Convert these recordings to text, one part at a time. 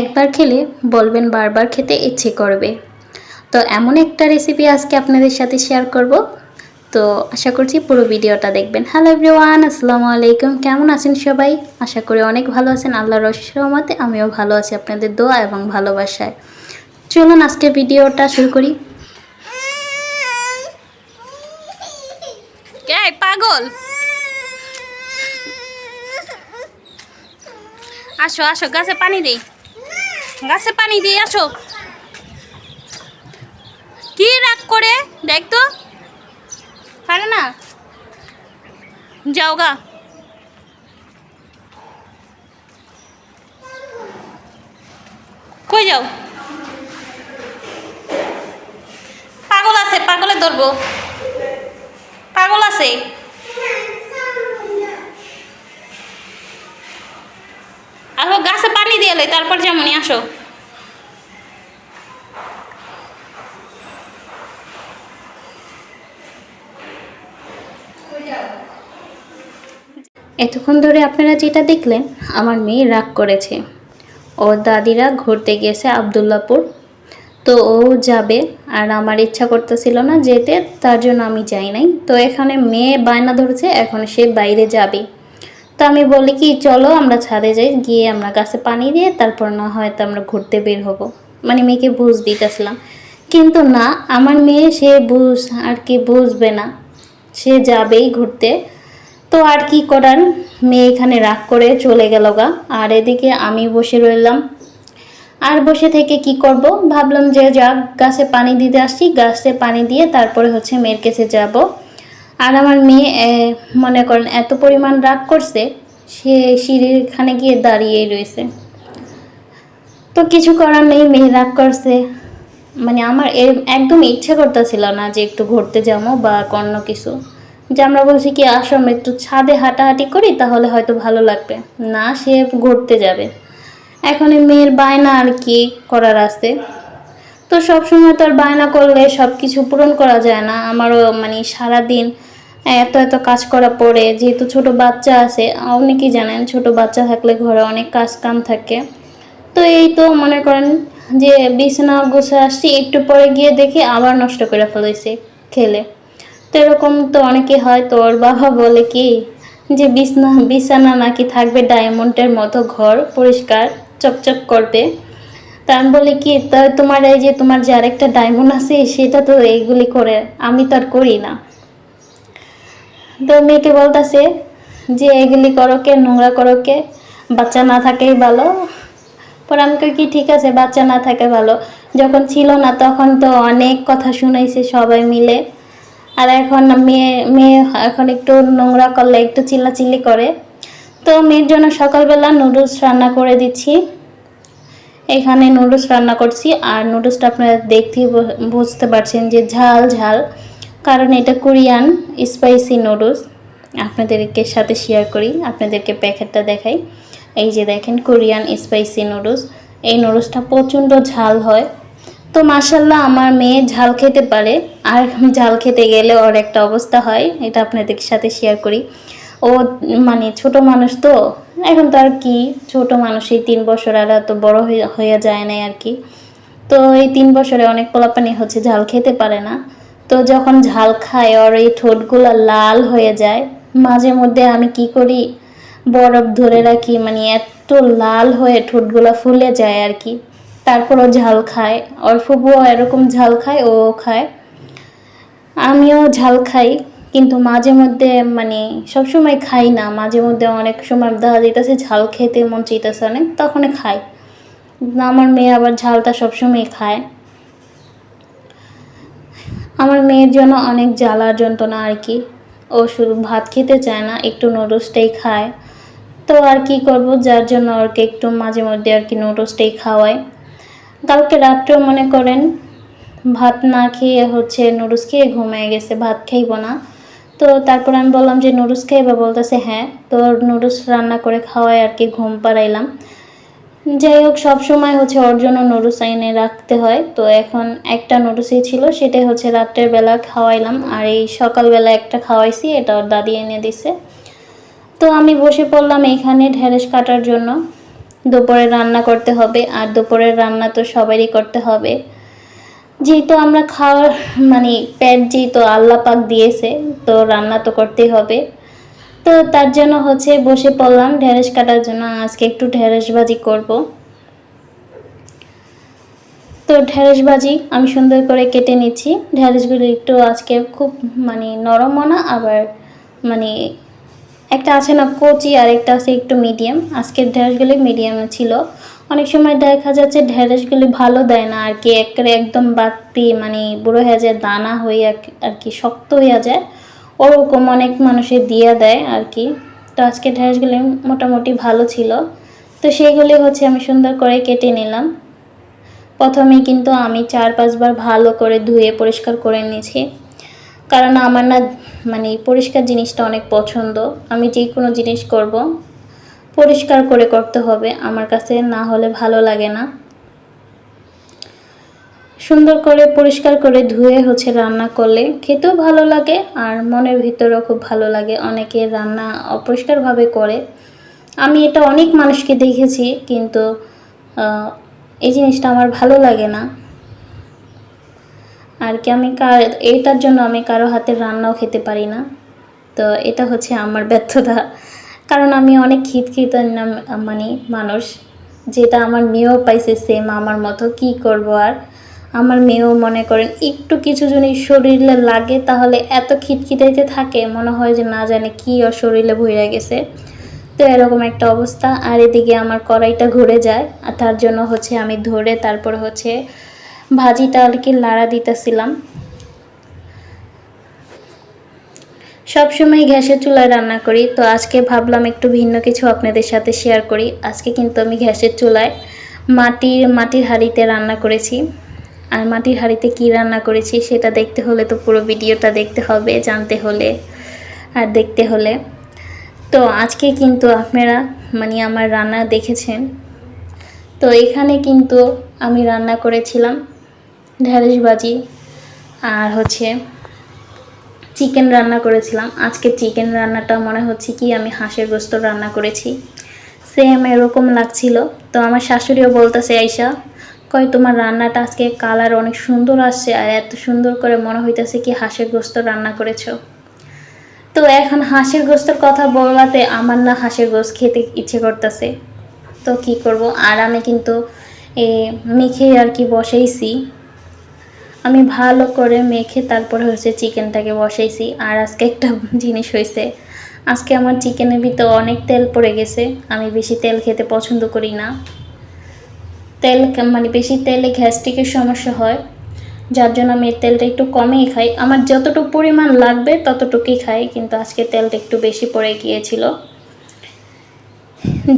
একবার খেলে বলবেন বারবার খেতে ইচ্ছে করবে। তো এমন একটা রেসিপি আজকে আপনাদের সাথে শেয়ার করব। তো আশা করছি পুরো ভিডিওটা দেখবেন। হ্যালো এভরিওয়ান আসসালামু আলাইকুম। কেমন আছেন সবাই? আশা করি অনেক ভালো আছেন। আল্লাহর রহমতে আমিও ভালো আছি আপনাদের দোয়া এবং ভালোবাসায়। চলুন আজকে ভিডিওটা শুরু করি। পাগল? আসো আসো, গাছে পানি দেই। গাছে পানি দিয়ে আসো। কি রাগ করে? দেখ তো। পারে না। যাও গা। কই যাও? পাগল আছে, পাগলে ধরবো। পাগল আছে আসো গাছে পানি দিয়ে এলে তারপর যেমনই আসো। এতক্ষণ ধরে আপনারা যেটা দেখলেন, আমার মেয়ে রাগ করেছে। ওর দাদিরা ঘুরতে গিয়েছে আবদুল্লাপুর। তো ও যাবে, আর আমার ইচ্ছা করতেছিল না যেতে, তার জন্য আমি যাই নাই। তো এখানে মেয়ে বায়না ধরেছে, এখন সে বাইরে যাবে। তো আমি বলি কি, চলো আমরা ছাদে যাই, গিয়ে আমরা গাছে পানি দিয়ে তারপর না হয়তো আমরা ঘুরতে বের হব। মানে মেয়েকে বুঝ দিতেছিলাম। কিন্তু না, আমার মেয়ে সে বুঝ আর কি বুঝবে না। সে যাবেই ঘুরতে। তো আর কি করার? মেয়ে এখানে রাগ করে চলে গেল গা। আর এদিকে আমি বসে রইলাম। আর বসে থেকে কি করব? ভাবলাম যে যাক, গাছে পানি দিতে আসছি। গাছে পানি দিয়ে তারপরে হচ্ছে মেয়ের কাছে যাব। আর আমার মেয়ে মনে করেন এত পরিমাণ রাগ করছে, সে সিঁড়ির সিঁড়িখানে গিয়ে দাঁড়িয়েই রয়েছে। তো কিছু করার নেই, মেয়ে রাগ করছে। মানে আমার এ- একদম ইচ্ছে করতেছিল না যে একটু ঘুরতে যাব বা অন্য কিছু। যে আমরা বলছি কি, আসো আমরা একটু ছাদে হাঁটাহাঁটি করি, তাহলে হয়তো ভালো লাগবে। না, সে ঘুরতে যাবে। এখন এই মেয়ের বায়না আর কি করার আছে? তো সব সময় তো আর বায়না করলে সব কিছু পূরণ করা যায় না। আমারও মানে সারাদিন এত এত কাজ করা পড়ে যেহেতু ছোট বাচ্চা আছে অনেকেই জানেন ছোট বাচ্চা থাকলে ঘরে অনেক কাজ কাম থাকে। তো এই তো মনে করেন যে বিছানা গুছে আসছি, একটু পরে গিয়ে দেখি আবার নষ্ট করে ফেলেছে খেলে। তো এরকম তো অনেকে হয়, তো ওর বাবা বলে কি যে বিছনা, বিছানা নাকি থাকবে ডায়মন্ডের মতো ঘর পরিষ্কার, চকচক করবে। তা আমি বলি কি তা তোমার এই যে তোমার যে আরেকটা ডায়মন্ড আছে, সেটা তো এইগুলি করে, আমি তো আর করি না। তো মেয়েকে বলতেছে যে, এগুলি করো কে নোংরা করো কে বাচ্চা না থাকেই ভালো। পরে আমি কই, কি ঠিক আছে, বাচ্চা না থাকে ভালো। যখন ছিল না, তখন তো অনেক কথা শুনাইছে সবাই মিলে। আর এখন মেয়ে মেয়ে এখন একটু নোংরা করলে, একটু চিল্লাচিল্লি করে। তো মেয়ের জন্য সকালবেলা নুডলস রান্না করে দিচ্ছি। এখানে নুডলস রান্না করছি। আর নুডলসটা আপনারা দেখতেই বুঝতে পারছেন যে ঝাল ঝাল। কারণ এটা কোরিয়ান স্পাইসি নুডলস। আপনাদেরকে সাথে শেয়ার করি, আপনাদেরকে প্যাকেটটা দেখাই। এই যে দেখেন, কোরিয়ান স্পাইসি নুডলস। এই নুডলসটা প্রচণ্ড ঝাল হয়। তো মাসাল্লাহ আমার মেয়ে ঝাল খেতে পারে। আর ঝাল খেতে গেলে ওর একটা অবস্থা হয়, এটা আপনাদের সাথে শেয়ার করি। ও মানে ছোট মানুষ তো, এখন তো আর কি, ছোট মানুষ এই তিন বছর আর তো বড় হয়ে যায় না আর কি। তো এই তিন বছরে অনেক পোলাপানি হচ্ছে, ঝাল খেতে পারে না। তো যখন ঝাল খায়, ওর এই ঠোঁটগুলো লাল হয়ে যায়। মাঝে মধ্যে আমি কি করি? বরফ ধরে রাখি মানে এত লাল হয়ে ঠোঁটগুলো ফুলে যায় আর কি। তারপর ও ঝাল খায়। ওর ফুবুও এরকম ঝাল খায় ও খায়। আমিও ঝাল খাই, কিন্তু মাঝে মধ্যে মানে সবসময় খাই না। মাঝে মধ্যে অনেক সময় দেখা যাইতেছে ঝাল খেতে মন চাইতেছে অনেক তখন খাই। আমার মেয়ে আবার ঝালটা সবসময় খায়। আমার মেয়ের জন্য অনেক জ্বালার যন্ত্রণা আর কি। ও শুধু ভাত খেতে চায় না, একটু নুডলসটাই খায়। তো আর কি করব, যার জন্য ওকে একটু মাঝে মধ্যে আর কি নুডলসটাই খাওয়াই। কালকে রাত্রেও মনে করেন, ভাত না খেয়ে হচ্ছে নুডলস খেয়ে ঘুমিয়ে গেছে, ভাত খাইব না। তো তারপর আমি বললাম যে নুডলস খাইবা? বলতেছে হ্যাঁ। তো নুডলস রান্না করে খাওয়াই আর কি, ঘুম পাড়াইলাম। যাই হোক, সব সময় হচ্ছে ওর জন্য নুডলস রাখতে হয়। তো এখন একটা নুডলসই ছিল, সেটাই হচ্ছে রাত্রের বেলা খাওয়াইলাম। আর এই সকালবেলা একটা খাওয়াইছি, এটা ওর দাদি এনে দিছে। তো আমি বসে পড়লাম এখানে ঢেঁড়স কাটার জন্য। দুপুরে রান্না করতে হবে, আর দুপুরের রান্না তো সবারই করতে হবে। যেহেতু আমরা খাওয়ার মানে পেট যেহেতু আল্লাহ পাক দিয়েছে, তো রান্না তো করতেই হবে। তো তার জন্য হচ্ছে বসে পড়লাম, ঢেঁড়স কাটার জন্য। আজকে একটু ঢেঁড়স ভাজি করব। তো ঢেঁড়স ভাজি আমি সুন্দর করে কেটে নিচ্ছি। ঢেঁড়সগুলো একটু আজকে খুব মানে নরমও না আবার মানে একটা আছে না কচি, আর একটা আছে একটু মিডিয়াম আজকের ঢেঁড়সগুলি মিডিয়াম ছিল। অনেক সময় দেখা যাচ্ছে ঢেঁড়সগুলি ভালো দেয় না, আর কি একেবারে একদম বাড়তি মানে বুড়ো হয়ে যায়, দানা হয়ে আর- আর কি শক্ত হয়ে যায়। ওরকম অনেক মানুষের দিয়ে দেয় আর কি। তো আজকে ঢেঁড়সগুলি মোটামুটি ভালো ছিল। তো সেইগুলি হচ্ছে আমি সুন্দর করে কেটে নিলাম। প্রথমে কিন্তু আমি চার পাঁচবার ভালো করে ধুয়ে পরিষ্কার করে নিয়েছি। কারণ আমার না মানে পরিষ্কার জিনিসটা অনেক পছন্দ। আমি যে কোনো জিনিস করব, পরিষ্কার করে করতে হবে। আমার কাছে না হলে ভালো লাগে না। সুন্দর করে, পরিষ্কার করে ধুয়ে হচ্ছে রান্না করলে খেতেও ভালো লাগে আর মনের ভিতরেও খুব ভালো লাগে। অনেকে রান্না অপরিষ্কারভাবে করে। আমি এটা অনেক মানুষকে দেখেছি কিন্তু এই জিনিসটা আমার ভালো লাগে না। আর কি আমি কা- এইটার জন্য আমি কারও হাতের রান্নাও খেতে পারি না। তো এটা হচ্ছে আমার ব্যর্থতা। কারণ আমি অনেক খিতখিত মানে মানুষ। যেটা আমার মেয়েও পাইছে সেম আমার মতো, কি করব আর? আমার মেয়েও মনে করেন একটু কিছু যদি শরীরে লাগে তাহলে এত খিটখিটাইতে থাকে, মনে হয় যে না জানে কি ওর শরীরে ভরে গেছে। তো এরকম একটা অবস্থা। আর এদিকে আমার কড়াইটা ঘুরে যায়, আর তার জন্য হচ্ছে আমি ধরে তারপর হচ্ছে ভাজিটা আর কি লাড়া দিতেছিলাম। সবসময় গ্যাসের চুলায় রান্না করি। তো আজকে ভাবলাম একটু ভিন্ন কিছু আপনাদের সাথে শেয়ার করি। আজকে কিন্তু আমি গ্যাসের চুলায় মাটির মাটির হাঁড়িতে রান্না করেছি। আর মাটির হাঁড়িতে কি রান্না করেছি সেটা দেখতে হলে তো পুরো ভিডিওটা দেখতে হবে, জানতে হলে আর দেখতে হলে। তো আজকে কিন্তু আপনারা মানে আমার রান্না দেখেছেন। তো এখানে কিন্তু আমি রান্না করেছিলাম ঢেঁড়স ভাজি আর হচ্ছে চিকেন রান্না করেছিলাম। আজকে চিকেন রান্নাটা মনে হচ্ছে কি আমি হাঁসের গোস্ত রান্না করেছি। সেম এরকম লাগছিল। তো আমার শাশুড়িও বলতেছে আইসা কয় তোমার রান্নাটা আজকে কালার অনেক সুন্দর আসছে আর এত সুন্দর করে মনে হইতেছে কি হাঁসের গোস্ত রান্না করেছ। তো এখন হাঁসের গোস্তের কথা বলাতে আমার না হাঁসের গোস্ত খেতে ইচ্ছে করতেছে। তো কি করব? আর আমি কিন্তু এ মেখে আর কি বসাইছি। আমি ভালো করে মেখে তারপরে হচ্ছে চিকেনটাকে বসাইছি। আর আজকে একটা জিনিস হয়েছে আজকে আমার চিকেনের ভিতরে অনেক তেল পড়ে গেছে। আমি বেশি তেল খেতে পছন্দ করি না। তেল মানে বেশি তেলে গ্যাস্ট্রিকের সমস্যা হয়, যার জন্য আমি তেলটা একটু কমেই খাই। আমার যতটুকু পরিমাণ লাগবে ততটুকুই খাই, কিন্তু আজকে তেলটা একটু বেশি পড়ে গিয়েছিল।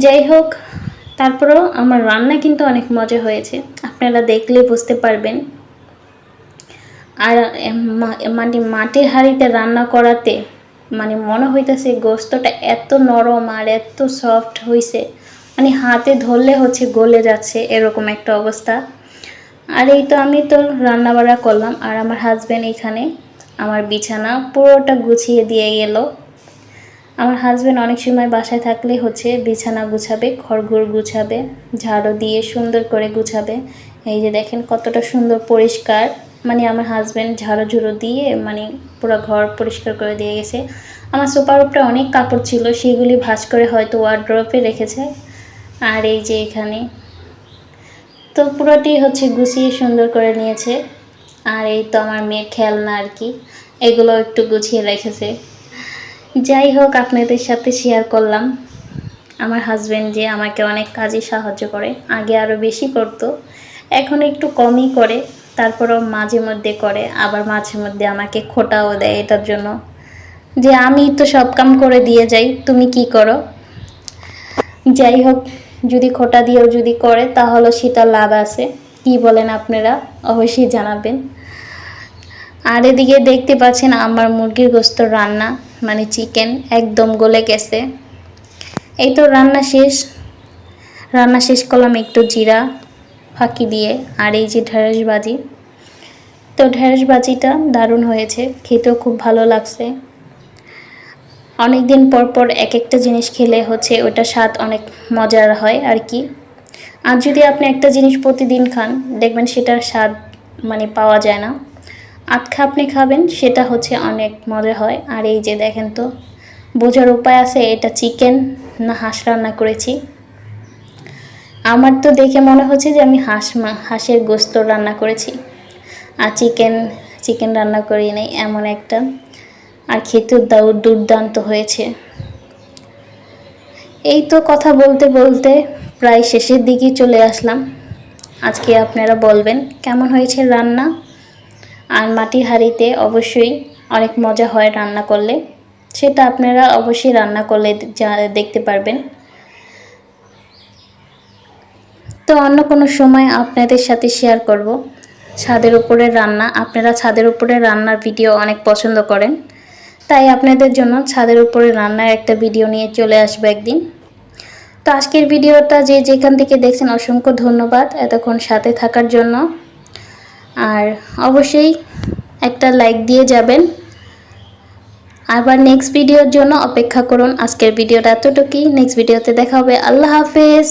যাই হোক, তারপরেও আমার রান্না কিন্তু অনেক মজা হয়েছে। আপনারা দেখলে বুঝতে পারবেন। আর মানে মাটির হাঁড়িতে রান্না করাতে মানে মনে হইতেছে গোস্তটা এত নরম আর এত সফট হয়েছে মানে হাতে ধরলে হচ্ছে গলে যাচ্ছে, এরকম একটা অবস্থা। আর এই তো আমি তো রান্না বাড়া করলাম, আর আমার হাজব্যান্ড এখানে আমার বিছানা পুরোটা গুছিয়ে দিয়ে গেল। আমার হাজব্যান্ড অনেক সময় বাসায় থাকলে হচ্ছে বিছানা গুছাবে ঘরঘর গুছাবে, ঝাড়ু দিয়ে সুন্দর করে গুছাবে। এই যে দেখেন কতটা সুন্দর পরিষ্কার মানে আমার হাজব্যান্ড ঝাড়ু ঝুড়ো দিয়ে মানে পুরো ঘর পরিষ্কার করে দিয়ে গেছে। আমার সোফার উপরে অনেক কাপড় ছিল, সেগুলি ভাঁজ করে হয়তো ওয়ার্ড্রপে রেখেছে। আর এই যে এখানে, তো পুরোটি হচ্ছে গুছিয়ে সুন্দর করে নিয়েছে। আর এই তো আমার মেয়ের খেলনা আর কি, এগুলো একটু গুছিয়ে রেখেছে। যাই হোক, আপনাদের সাথে শেয়ার করলাম। আমার হাজব্যান্ড যে আমাকে অনেক কাজে সাহায্য করে, আগে আরও বেশি করতো, এখন একটু কমই করে, তারপরেও মাঝে মধ্যে করে, আবার মাঝে মধ্যে আমাকে খোটাও দেয় এটার জন্য। যে আমি তো সব কাম করে দিয়ে যাই, তুমি কি করো? যাই হোক যদি খোটা দিয়েও যদি করে, তাহলে সেটা লাভ আছে। কি বলেন আপনারা? অবশ্যই জানাবেন। আর এদিকে দেখতে পাচ্ছেন আমার মুরগির গোস্ত রান্না মানে চিকেন একদম গলে গেছে। এই তো রান্না শেষ। রান্না শেষ করলাম একটু জিরা ফাঁকি দিয়ে আর এই যে ঢেঁড়স ভাজি। তো ঢেঁড়স ভাজিটা দারুণ হয়েছে, খেতেও খুব ভালো লাগছে। অনেক দিন পর পর এক একটা জিনিস খেলে হচ্ছে ওটা স্বাদ অনেক মজার হয়, আর কি? আর যদি আপনি একটা জিনিস প্রতিদিন খান, দেখবেন সেটার স্বাদ মানে পাওয়া যায় না। আটকা আপনি খাবেন, সেটা হচ্ছে অনেক মজা হয়। আর এই যে দেখেন তো, বোঝার উপায় আছে, এটা চিকেন না হাঁস রান্না করেছি। আমার তো দেখে মনে হচ্ছে যে আমি হাঁস হাঁসের গোস্ত রান্না করেছি। আর চিকেন চিকেন রান্না করি নাই, এমন একটা। আর খেতেও দাও দুর্দান্ত হয়েছে। এই তো কথা বলতে বলতে প্রায় শেষের দিকেই চলে আসলাম। আজকে আপনারা বলবেন, কেমন হয়েছে রান্না? আর মাটির হাঁড়িতে অবশ্যই অনেক মজা হয় রান্না করলে। সেটা আপনারা অবশ্যই রান্না করলে দেখতে পারবেন। তো অন্য কোনো সময় আপনাদের সাথে শেয়ার করব। ছাদের উপরে রান্না আপনারা ছাদের উপরে রান্নার ভিডিও অনেক পছন্দ করেন। তাই আপনাদের জন্য ছাদের উপরে রান্নার একটা ভিডিও নিয়ে চলে আসব একদিন। তো আজকের ভিডিওটা যে যেখান থেকে দেখছেন, অসংখ্য ধন্যবাদ এতক্ষণ সাথে থাকার জন্য। আর অবশ্যই একটা লাইক দিয়ে যাবেন। আবার নেক্সট ভিডিওর জন্য অপেক্ষা করুন। আজকের ভিডিওটা এতটুকুই। নেক্সট ভিডিওতে দেখা হবে। আল্লাহ হাফেজ।